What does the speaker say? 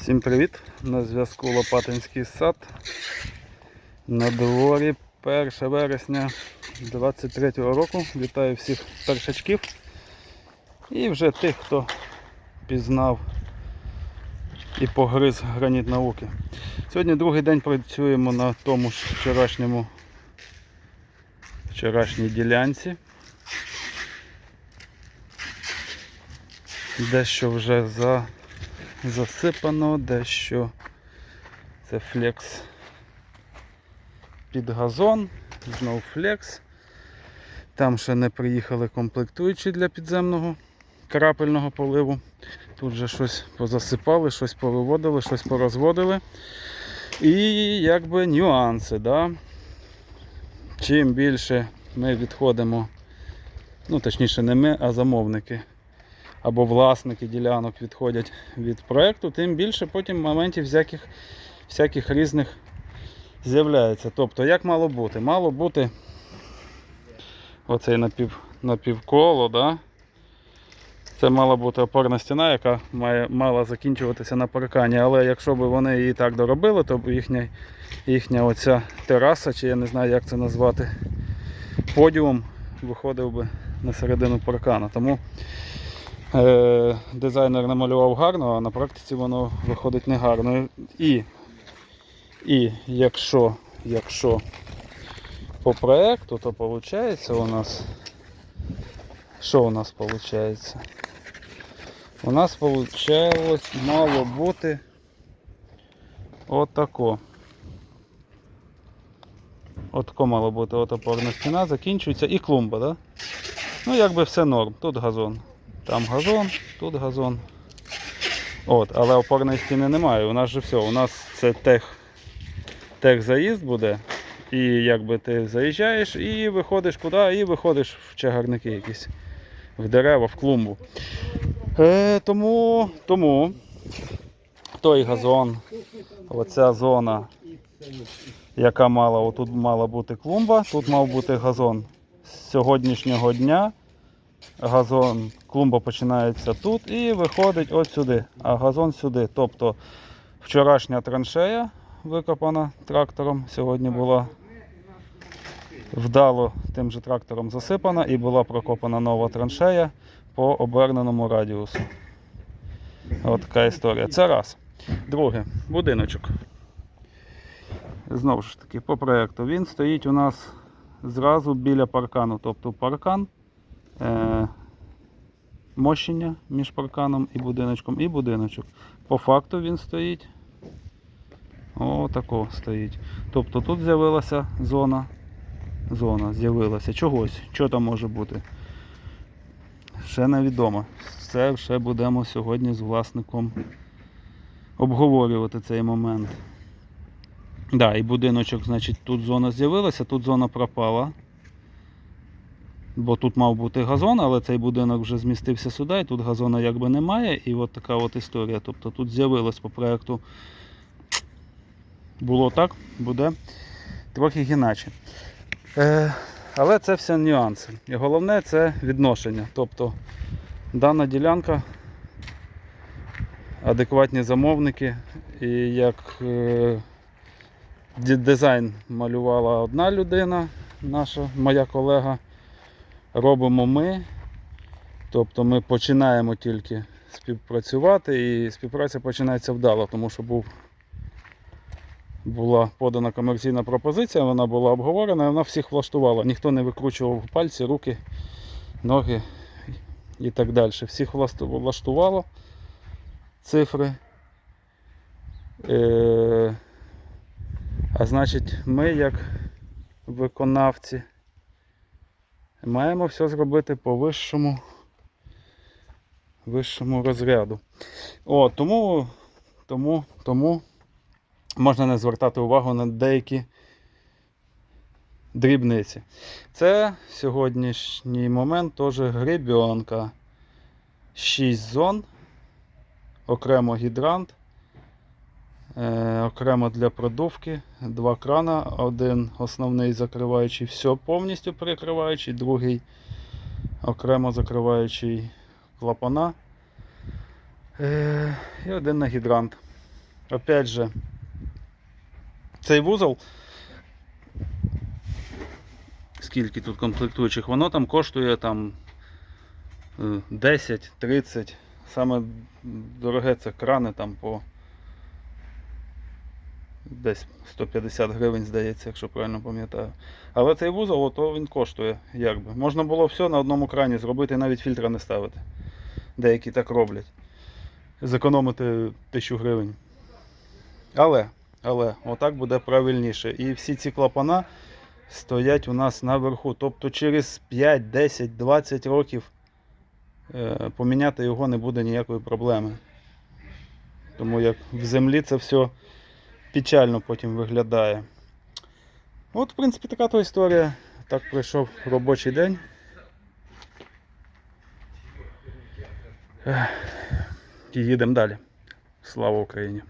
Всім привіт! На зв'язку Лопатинський сад. На дворі 1 вересня 23 року. Вітаю всіх першачків і вже тих, хто пізнав і погриз граніт науки. Сьогодні другий день працюємо на тому ж вчорашньому вчорашній ділянці. Дещо вже за засипано, дещо це флекс під газон, знов флекс. Там ще не приїхали комплектуючі для підземного крапельного поливу. Тут вже щось позасипали, щось повиводили, щось порозводили. І якби нюанси. Да? Чим більше ми відходимо, ну точніше не ми, а замовники або власники ділянок відходять від проекту, тим більше потім моментів всяких, всяких різних з'являється. Тобто, як мало бути? Мало бути оцей напів, напівколо, да? це мала бути опорна стіна, яка має, мала закінчуватися на паркані. Але якщо б вони її так доробили, то б їхня, їхня оця тераса, чи я не знаю, як це назвати, подіум виходив би на середину паркана. Тому е, дизайнер намалював гарно, а на практиці воно виходить не гарно. І, і якщо, якщо по проекту, то виходить у нас. Що у нас виходить? У нас получалось мало бути отако. Отако мало бути от опорна стіна, закінчується і клумба, да? Ну якби все норм. Тут газон. Там газон, тут газон. От, але опорної стіни немає. У нас же все. У нас це тех, тех заїзд буде. І якби ти заїжджаєш і виходиш куди, і виходиш в чагарники якісь, в дерева, в клумбу. Е, тому, тому той газон, оця зона, яка мала, отут мала бути клумба, тут мав бути газон. З сьогоднішнього дня газон, клумба починається тут і виходить от сюди, а газон сюди. Тобто вчорашня траншея викопана трактором, сьогодні була вдало тим же трактором засипана і була прокопана нова траншея по оберненому радіусу. От така історія. Це раз. Друге, будиночок. Знову ж таки, по проєкту. Він стоїть у нас зразу біля паркану. Тобто паркан, мощення між парканом і будиночком, і будиночок. По факту він стоїть. Отако стоїть. Тобто тут з'явилася зона. Зона з'явилася. Чогось. Що там може бути? Ще невідомо. Це ще будемо сьогодні з власником обговорювати цей момент. Да, і будиночок, значить, тут зона з'явилася, тут зона пропала. Бо тут мав бути газон, але цей будинок вже змістився сюди, і тут газона якби немає. І от така от історія. Тобто тут з'явилось по проєкту. Було так, буде трохи іначе. Е, але це все нюанси. І головне це відношення. Тобто дана ділянка, адекватні замовники, і як е, дизайн малювала одна людина, наша моя колега, робимо ми. Тобто ми починаємо тільки співпрацювати і співпраця починається вдало, тому що був була подана комерційна пропозиція, вона була обговорена, вона всіх влаштувала. Ніхто не викручував пальці, руки, ноги і так далі. Всіх влаштувало цифри. Е, а значить, ми, як виконавці, маємо все зробити по вищому, вищому розряду. О, тому, тому, тому можна не звертати увагу на деякі дрібниці. Це сьогоднішній момент теж гребінка. 6 зон, окремо гідрант, окремо для продувки, два крана, один основний закриваючий все повністю перекриваючий, другий окремо закриваючий клапана. Е, і один на гідрант. опять же, цей вузол, скільки тут комплектуючих, воно там коштує там е, 10-30. Саме дороге це крани там по десь 150 гривень, здається, якщо правильно пам'ятаю. Але цей вузол, ото він коштує якби. Можна було все на одному крані зробити і навіть фільтра не ставити. Деякі так роблять. Зекономити 1000 гривень. Але, але, отак буде правильніше. І всі ці клапана стоять у нас наверху. Тобто через 5, 10, 20 років е, поміняти його не буде ніякої проблеми. Тому як в землі це все печально потім виглядає. От, в принципі, така то історія. Так пройшов робочий день. І їдемо далі. Слава Україні!